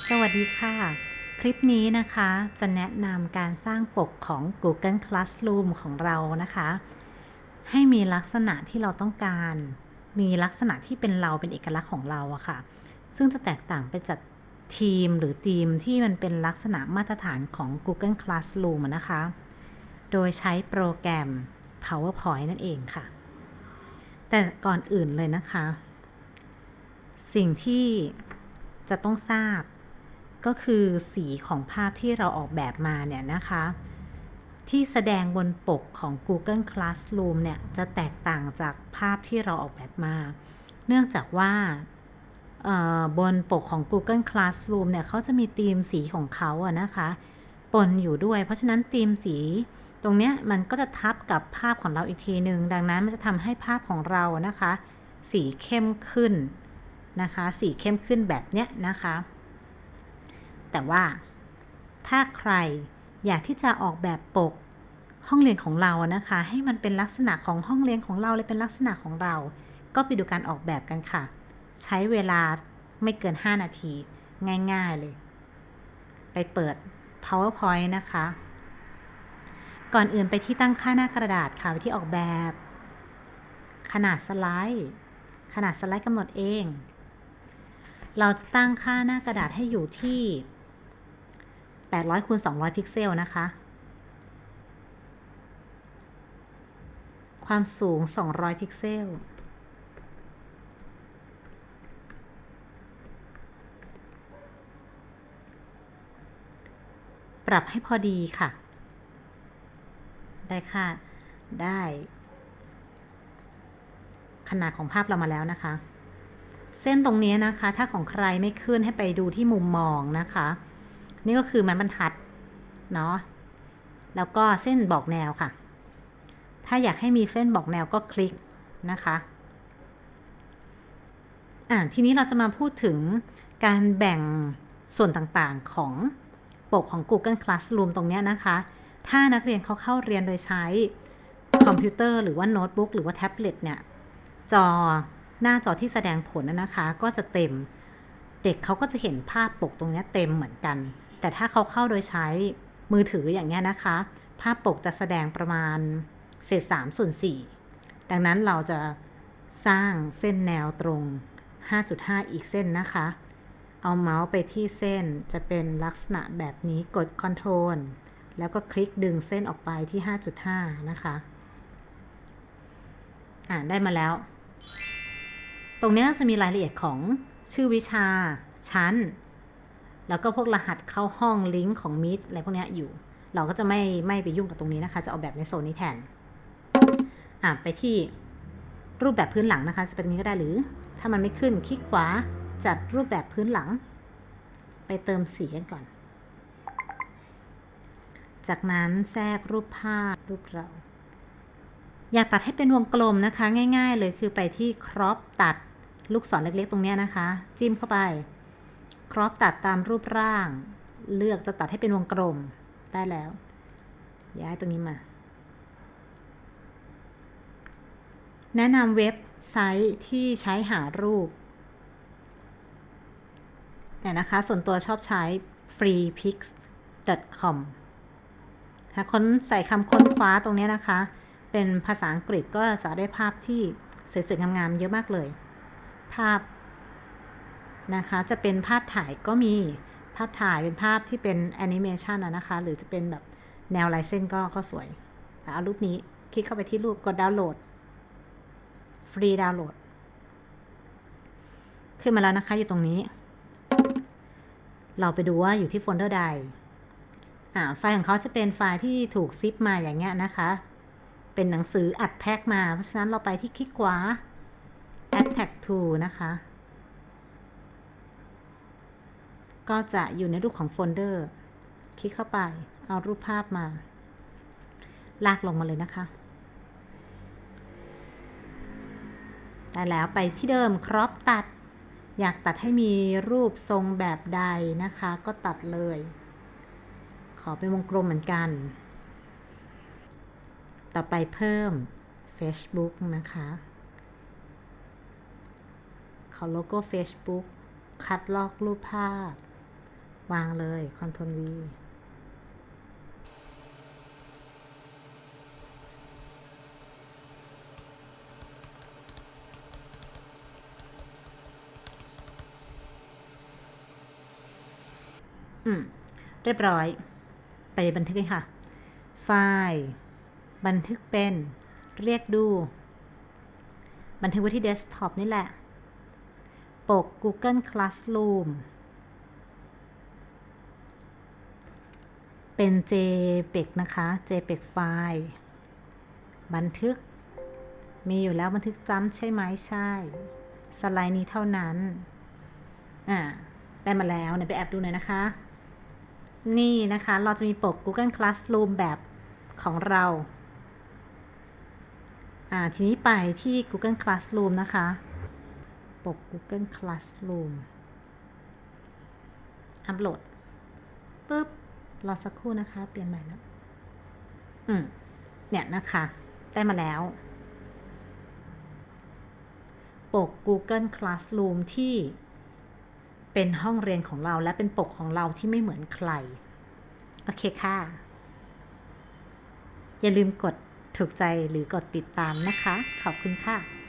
สวัสดีค่ะ คลิปนี้นะคะจะแนะนำการสร้างปกของ Google Classroom ของเรานะคะ ให้มีลักษณะที่เราต้องการ มีลักษณะที่เป็นเราเป็นเอกลักษณ์ของเราอะค่ะ ซึ่งจะแตกต่างไปจากทีมหรือทีมที่มันเป็นลักษณะมาตรฐานของ Google Classroom นะคะ โดยใช้โปรแกรม PowerPoint นั่นเองค่ะ แต่ก่อนอื่นเลยนะคะ สิ่งที่จะต้องทราบ ก็คือสีของภาพที่เราออกแบบมาเนี่ยนะคะ ที่แสดงบนปกของ Google Classroom เนี่ยจะแตกต่างจากภาพที่เราออกแบบมา เนื่องจากว่าบนปกของ Google Classroom เนี่ยเขาจะมีธีมสีของเขาอะนะคะปนอยู่ด้วย เพราะฉะนั้นธีมสีตรงเนี้ยมันก็จะทับกับภาพของเราอีกทีหนึ่งดังนั้นมันจะทำให้ภาพของเรานะคะ สีเข้มขึ้นนะคะ สีเข้มขึ้นแบบเนี้ยนะคะ แต่ว่า ถ้าใครอยากที่จะออกแบบปกห้องเรียนของเรานะคะ ให้มันเป็นลักษณะของห้องเรียนของเราเลยเป็นลักษณะของเรา ก็ไปดูการออกแบบกันค่ะ ใช้เวลาไม่เกิน 5 นาที ง่าย ๆเลย ไปเปิด PowerPoint นะคะ ก่อนอื่นไปที่ตั้งค่าหน้ากระดาษค่ะ ไปที่ออกแบบ ขนาดสไลด์ ขนาดสไลด์กำหนดเอง เราจะตั้งค่าหน้ากระดาษให้อยู่ที่ 800คูณ200 พิกเซลนะคะ ความสูง 200 พิกเซล ปรับให้พอดีค่ะ ได้ค่ะ ได้ ขนาดของภาพเรามาแล้วนะคะเส้นตรงนี้นะคะ ถ้าของใครไม่ขึ้นให้ไปดูที่มุมมองนะคะ นี่ก็คือไม้บรรทัดเนาะแล้วก็เส้นบอกแนวค่ะ ถ้าอยากให้มีเส้นบอกแนวก็คลิกนะคะอ่าทีนี้เราจะมาพูดถึงการแบ่งส่วนต่างๆของปกของ Google Classroom ตรงเนี้ยนะคะ ถ้านักเรียนเขาเข้าเรียนโดยใช้คอมพิวเตอร์หรือว่าโน้ตบุ๊กหรือว่าแท็บเล็ตเนี่ย จอหน้าจอที่แสดงผลนะนะคะ ก็จะเต็ม เด็กเขาก็จะเห็นภาพปกตรงเนี้ยเต็มเหมือนกัน แต่ถ้าเขาเข้าโดยใช้มือถืออย่างเงี้ยนะคะ ภาพปกจะแสดงประมาณเศษ3ส่วน4ดังนั้นเราจะสร้างเส้นแนวตรง 5.5 อีกเส้นนะคะ เอาเมาส์ไปที่เส้นจะเป็นลักษณะแบบนี้กด Ctrl แล้วก็คลิกดึงเส้นออกไปที่ 5.5 นะคะ อ่านได้มาแล้ว ตรงนี้จะมีรายละเอียดของชื่อวิชาชั้น แล้วก็พวกรหัสเข้าห้องลิงก์ของมิดอะไรพวกนี้อยู่ เราก็จะไม่ไม่ไปยุ่งกับตรงนี้นะคะ จะเอาแบบในโซนนี้แทน อ่าไปที่รูปแบบพื้นหลังนะคะ จะเป็นนี้ก็ได้หรือ ถ้ามันไม่ขึ้นคลิกขวาจัดรูปแบบพื้นหลัง ไปเติมสีกันก่อน จากนั้นแทรกรูปภาพรูปเรา อยากตัดให้เป็นวงกลมนะคะ ง่าย ๆ เลยคือไปที่ครอปตัดลูกศรเล็กๆ ตรงนี้นะคะ จิ้มเข้าไป ครอปตัดตามรูปร่าง เลือกจะตัดให้เป็นวงกลมได้แล้ว ย้ายตรงนี้มา แนะนำเว็บไซต์ที่ใช้หารูปเนี่ยนะคะ ส่วนตัวชอบใช้ freepix.com ถ้าค้นใส่คำค้นคว้าตรงนี้นะคะ เป็นภาษาอังกฤษก็จะได้ภาพที่สวยๆงามๆเยอะมากเลย ภาพ นะคะ จะเป็นภาพถ่ายก็มีภาพถ่ายเป็นภาพที่เป็นแอนิเมชันนะคะ หรือจะเป็นแบบแนวลายเส้นก็ก็สวยเอารูปนี้คลิกเข้าไปที่รูปกดดาวน์โหลด ฟรีดาวน์โหลด ขึ้นมาแล้วนะคะอยู่ตรงนี้ เราไปดูว่าอยู่ที่โฟลเดอร์ใดอ่าไฟล์ของเขาจะเป็นไฟล์ที่ถูกซิปมาอย่างเงี้ยนะคะ เป็นหนังสืออัดแพ็กมา เพราะฉะนั้นเราไปที่คลิกขวา add tag to นะคะ ก็จะอยู่ในรูปของโฟลเดอร์ คลิกเข้าไป เอารูปภาพมา ลากลงมาเลยนะคะ ได้แล้วไปที่เดิมครอปตัด อยากตัดให้มีรูปทรงแบบใดนะคะ ก็ตัดเลย ขอเป็นวงกลมเหมือนกัน ต่อไปเพิ่ม Facebook นะคะขอโลโก้ Facebook คัดลอกรูปภาพ วางเลย Ctrl V อืม เรียบร้อย ไปบันทึกเลยค่ะ ไฟล์ บันทึกเป็น เรียกดู บันทึกไว้ที่เดสก์ท็อปนี่แหละ ปก Google Classroom เป็น JPEG นะคะ JPEG ไฟล์ บันทึก มีอยู่แล้วบันทึกซ้ำใช่ไหมใช่ สไลด์นี้เท่านั้น อ่า ได้มาแล้วเนี่ยวไปแอบดูหน่อยนะคะ นี่นะคะ เราจะมีปก Google Classroom แบบของเรา อ่า ทีนี้ไปที่ Google Classroom นะคะ ปก Google Classroom อัปโหลดปุ๊บ รอสักครู่นะคะ เปลี่ยนใหม่แล้วอืม เนี่ยนะคะ ได้มาแล้ว ปก Google Classroom ที่เป็นห้องเรียนของเราและเป็นปกของเราที่ไม่เหมือนใคร โอเคค่ะ อย่าลืมกดถูกใจหรือกดติดตามนะคะ ขอบคุณค่ะ